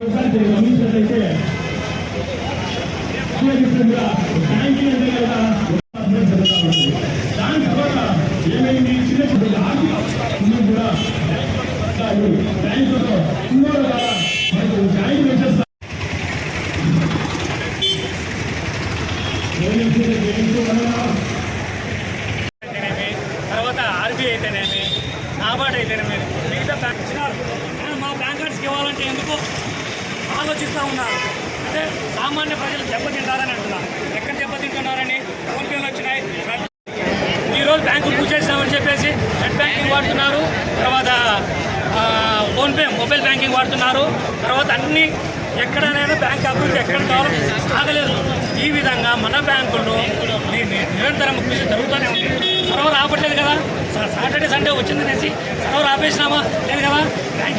గమనించినట్లయితే బ్యాంకింగ్ అంటే కదా దాని తర్వాత ఏమైంది చిన్న చిన్న ఆర్థిక కూడా బ్యాంకులో మనకు తర్వాత ఆర్బీఐ అయితేనేమి నాబార్డ్ అయితేనేమి మిగతా బ్యాంక్ ఇచ్చినారు కానీ మా బ్యాంకర్స్కి ఇవ్వాలంటే ఎందుకు? ఆలోచిస్తూ ఉన్నారు. అంటే సామాన్య ప్రజలు దెబ్బతింటారని అంటున్నారు. ఎక్కడ దెబ్బతింటున్నారని ఫోన్పేలు వచ్చినాయి. ఈరోజు బ్యాంకు మూసేసామని చెప్పేసి నెట్ బ్యాంకింగ్ వాడుతున్నారు. తర్వాత ఫోన్పే మొబైల్ బ్యాంకింగ్ వాడుతున్నారు. తర్వాత అన్ని ఎక్కడైనా బ్యాంక్ అభివృద్ధి ఎక్కడ కావాలో ఆగలేదు. ఈ విధంగా మన బ్యాంకుల్లో నిరంతరం కృషి జరుగుతూనే ఉంది. సర్వర్ ఆపట్లేదు కదా? సాటర్డే సండే వచ్చిందనేసి సర్వర్ ఆపేసినామా? లేదు కదా?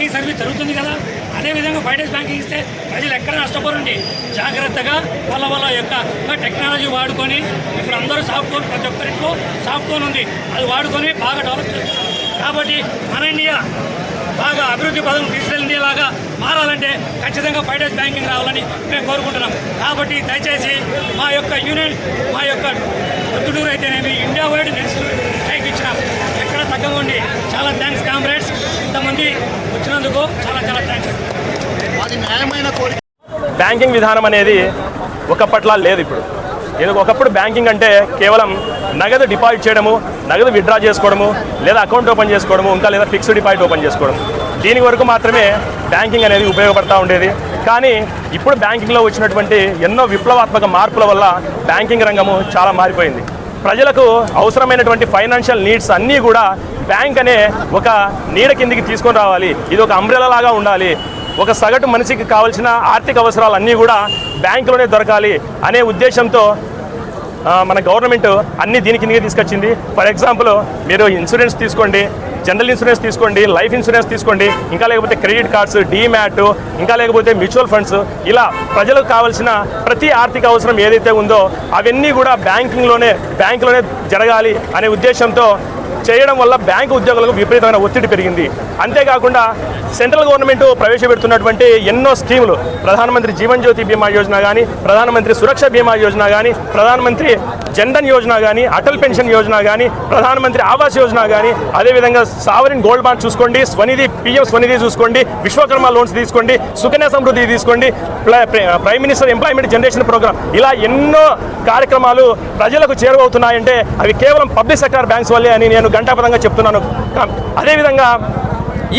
బ్యాంకింగ్ సర్వీస్ జరుగుతుంది కదా? అదేవిధంగా ఫైనాన్స్ బ్యాంకింగ్ ఇస్తే ప్రజలు ఎక్కడ నష్టపోరండి? జాగ్రత్తగా వాళ్ళ వాళ్ళ యొక్క టెక్నాలజీ వాడుకొని ఇప్పుడు అందరూ సాఫ్ట్ఫోన్ ప్రతి ఒక్కరింట్లో సాఫ్ట్ఫోన్ ఉంది. అది వాడుకొని బాగా డెవలప్ చేస్తున్నారు. కాబట్టి మన ఇండియా బాగా అభివృద్ధి పదం డిజిటల్ ఇండియా లాగా మారాలంటే ఖచ్చితంగా ఫైవ్ డేస్ బ్యాంకింగ్ రావాలని మేము కోరుకుంటున్నాం. కాబట్టి దయచేసి మా యొక్క యూనియన్ మా యొక్క పొద్దుటూరు అయితేనేమి ఇండియా వైడ్ స్ట్రైక్ ఇచ్చినాం. ఎక్కడ తగ్గమండి? చాలా థ్యాంక్స్ కామ్రేడ్స్ ఇంతమంది వచ్చినందుకు చాలా చాలా థ్యాంక్స్ అది న్యాయమైన కోరిక. బ్యాంకింగ్ విధానం అనేది ఒకప్పట్లా లేదు ఇప్పుడు. ఇది ఒకప్పుడు బ్యాంకింగ్ అంటే కేవలం నగదు డిపాజిట్ చేయడము నగదు విత్డ్రా చేసుకోవడము లేదా అకౌంట్ ఓపెన్ చేసుకోవడము ఇంకా లేదా ఫిక్స్డ్ డిపాజిట్ ఓపెన్ చేసుకోవడం. దీని వరకు మాత్రమే బ్యాంకింగ్ అనేది ఉపయోగపడతా ఉండేది. కానీ ఇప్పుడు బ్యాంకింగ్లో వచ్చినటువంటి ఎన్నో విప్లవాత్మక మార్పుల వల్ల బ్యాంకింగ్ రంగము చాలా మారిపోయింది. ప్రజలకు అవసరమైనటువంటి ఫైనాన్షియల్ నీడ్స్ అన్నీ కూడా బ్యాంక్ అనే ఒక నీడ కిందికి తీసుకొని రావాలి. ఇది ఒక అంబ్రెలా లాగా ఉండాలి. ఒక సగటు మనిషికి కావాల్సిన ఆర్థిక అవసరాలన్నీ కూడా బ్యాంకులోనే దొరకాలి అనే ఉద్దేశంతో మన గవర్నమెంట్ అన్ని దీని కిందకి తీసుకొచ్చింది. ఫర్ ఎగ్జాంపుల్ మీరు ఇన్సూరెన్స్ తీసుకోండి జనరల్ ఇన్సూరెన్స్ తీసుకోండి లైఫ్ ఇన్సూరెన్స్ తీసుకోండి ఇంకా లేకపోతే క్రెడిట్ కార్డ్స్ డీమ్యాట్ ఇంకా లేకపోతే మ్యూచువల్ ఫండ్స్ ఇలా ప్రజలకు కావాల్సిన ప్రతి ఆర్థిక అవసరం ఏదైతే ఉందో అవన్నీ కూడా బ్యాంకింగ్లోనే బ్యాంకులోనే జరగాలి అనే ఉద్దేశంతో చేయడం వల్ల బ్యాంకు ఉద్యోగులకు విపరీతమైన ఒత్తిడి పెరిగింది. అంతేకాకుండా సెంట్రల్ గవర్నమెంట్ ప్రవేశపెడుతున్నటువంటి ఎన్నో స్కీములు ప్రధానమంత్రి జీవన్ జ్యోతి బీమా యోజన కానీ ప్రధానమంత్రి సురక్ష బీమా యోజన కానీ ప్రధానమంత్రి జన్ధన్ యోజన కానీ అటల్ పెన్షన్ యోజన కానీ ప్రధానమంత్రి ఆవాస్ యోజన కానీ అదేవిధంగా సావరిన్ గోల్డ్ బాండ్ చూసుకోండి స్వనిధి పిఎం స్వనిధి చూసుకోండి విశ్వకర్మ లోన్స్ తీసుకోండి సుకన్య సమృద్ధి తీసుకోండి prime minister employment generation programme. ఇలా ఎన్నో కార్యక్రమాలు ప్రజలకు చేరువవుతున్నాయంటే అవి కేవలం పబ్లిక్ సెక్టార్ బ్యాంక్స్ వల్లే అని నేను ఘంటాపదంగా చెప్తున్నాను. అదేవిధంగా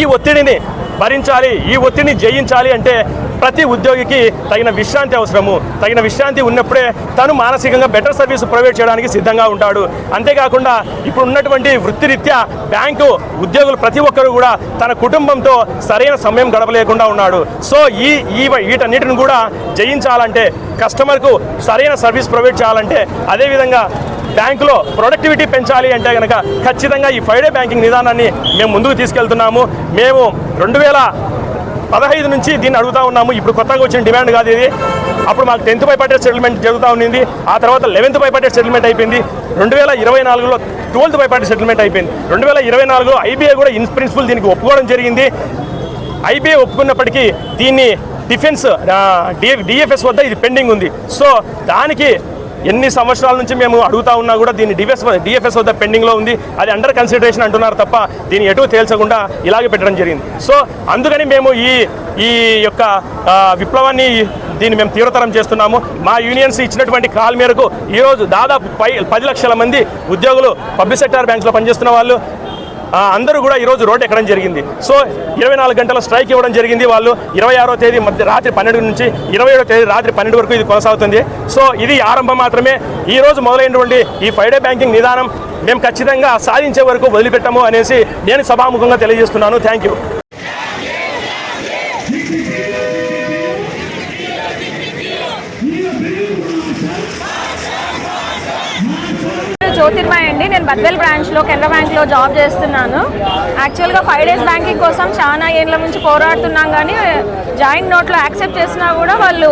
ఈ ఒత్తిడిని భరించాలి ఈ ఒత్తిడిని జయించాలి అంటే ప్రతి ఉద్యోగికి తగిన విశ్రాంతి అవసరము. తగిన విశ్రాంతి ఉన్నప్పుడే తను మానసికంగా బెటర్ సర్వీస్ ప్రొవైడ్ చేయడానికి సిద్ధంగా ఉంటాడు. అంతేకాకుండా ఇప్పుడు ఉన్నటువంటి వృత్తిరీత్యా బ్యాంకు ఉద్యోగులు ప్రతి ఒక్కరు కూడా తన కుటుంబంతో సరైన సమయం గడపలేకుండా ఉన్నాడు. సో ఈ ఈ వీటన్నిటిని కూడా జయించాలంటే కస్టమర్కు సరైన సర్వీస్ ప్రొవైడ్ చేయాలంటే అదేవిధంగా బ్యాంకులో ప్రొడక్టివిటీ పెంచాలి అంటే కనుక ఖచ్చితంగా ఈ ఫైవ్ డే బ్యాంకింగ్ విధానాన్ని మేము ముందుకు తీసుకెళ్తున్నాము. మేము రెండు వేల పదహైదు నుంచి దీన్ని అడుగుతా ఉన్నాము. ఇప్పుడు కొత్తగా వచ్చిన డిమాండ్ కాదు ఇది. అప్పుడు మాకు టెన్త్ బైపాటెడ్ సెటిల్మెంట్ జరుగుతూ ఉన్నింది ఆ తర్వాత లెవెన్త్ బైపాటెడ్ సెటిల్మెంట్ అయిపోయింది. రెండు వేల ఇరవై నాలుగులో ట్వెల్త్ బైపాటెడ్ సెటిల్మెంట్ అయిపోయింది. రెండు వేల ఇరవై నాలుగులో ఐబీఐ కూడా ఇన్ ప్రిన్సిపల్ దీనికి ఒప్పుకోవడం జరిగింది. ఐబీఐ ఒప్పుకున్నప్పటికీ దీన్ని డిఫెన్స్ డిఎఫ్ఎస్ వద్ద ఇది పెండింగ్ ఉంది. సో దానికి ఎన్ని సంవత్సరాల నుంచి మేము అడుగుతా ఉన్నా కూడా దీన్ని డిఎస్ డిఎఫ్ఎస్ వద్ద పెండింగ్లో ఉంది. అది అండర్ కన్సిడరేషన్ అంటున్నారు తప్ప దీన్ని ఎటు తేల్చకుండా ఇలాగే పెట్టడం జరిగింది. సో అందుకని మేము ఈ ఈ యొక్క విప్లవాన్ని దీన్ని మేము తీవ్రతరం చేస్తున్నాము. మా యూనియన్స్ ఇచ్చినటువంటి కాల్ మేరకు ఈరోజు దాదాపు పై పది లక్షల మంది ఉద్యోగులు పబ్లిక్ సెక్టార్ బ్యాంక్స్లో పనిచేస్తున్న వాళ్ళు అందరూ కూడా ఈరోజు రోడ్డు ఎక్కడం జరిగింది. సో ఇరవై నాలుగు గంటల స్ట్రైక్ ఇవ్వడం జరిగింది. వాళ్ళు ఇరవై ఆరో తేదీ మధ్య రాత్రి పన్నెండు నుంచి ఇరవై ఏడో తేదీ రాత్రి పన్నెండు వరకు ఇది కొనసాగుతుంది. సో ఇది ఆరంభం మాత్రమే. ఈ రోజు మొదలైనటువంటి ఈ ఫైవ్ డే బ్యాంకింగ్ విధానం మేము ఖచ్చితంగా సాధించే వరకు వదిలిపెట్టము అనేసి నేను సభాముఖంగా తెలియజేస్తున్నాను. థ్యాంక్ యూ జ్యోతిర్మయ్ అండి. నేను బద్వేల్ బ్రాంచ్లో కెనరా బ్యాంక్లో జాబ్ చేస్తున్నాను. యాక్చువల్గా ఫైవ్ డేస్ బ్యాంకింగ్ కోసం చాలా ఏళ్ళ నుంచి పోరాడుతున్నాం కానీ జాయింట్ నోట్లో యాక్సెప్ట్ చేసినా కూడా వాళ్ళు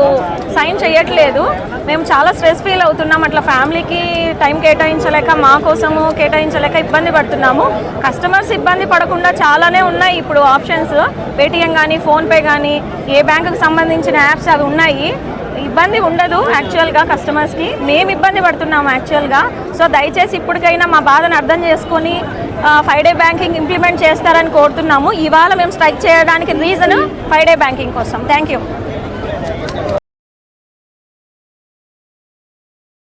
సైన్ చేయట్లేదు. మేము చాలా స్ట్రెస్ ఫీల్ అవుతున్నాం. అట్లా ఫ్యామిలీకి టైం కేటాయించలేక మా కోసము కేటాయించలేక ఇబ్బంది పడుతున్నాము. కస్టమర్స్ ఇబ్బంది పడకుండా చాలానే ఉన్నాయి ఇప్పుడు ఆప్షన్స్ పేటిఎం కానీ ఫోన్పే కానీ ఏ బ్యాంకుకి సంబంధించిన యాప్స్ అవి ఉన్నాయి. ఇబ్బంది ఉండదు యాక్చువల్గా కస్టమర్స్కి మేము ఇబ్బంది పడుతున్నాము యాక్చువల్గా సో దయచేసి ఇప్పటికైనా మా బాధను అర్థం చేసుకొని ఫైవ్ డే బ్యాంకింగ్ ఇంప్లిమెంట్ చేస్తారని కోరుతున్నాము. ఇవాళ మేము స్ట్రైక్ చేయడానికి రీజన్ ఫైవ్ డే బ్యాంకింగ్ కోసం. Thank you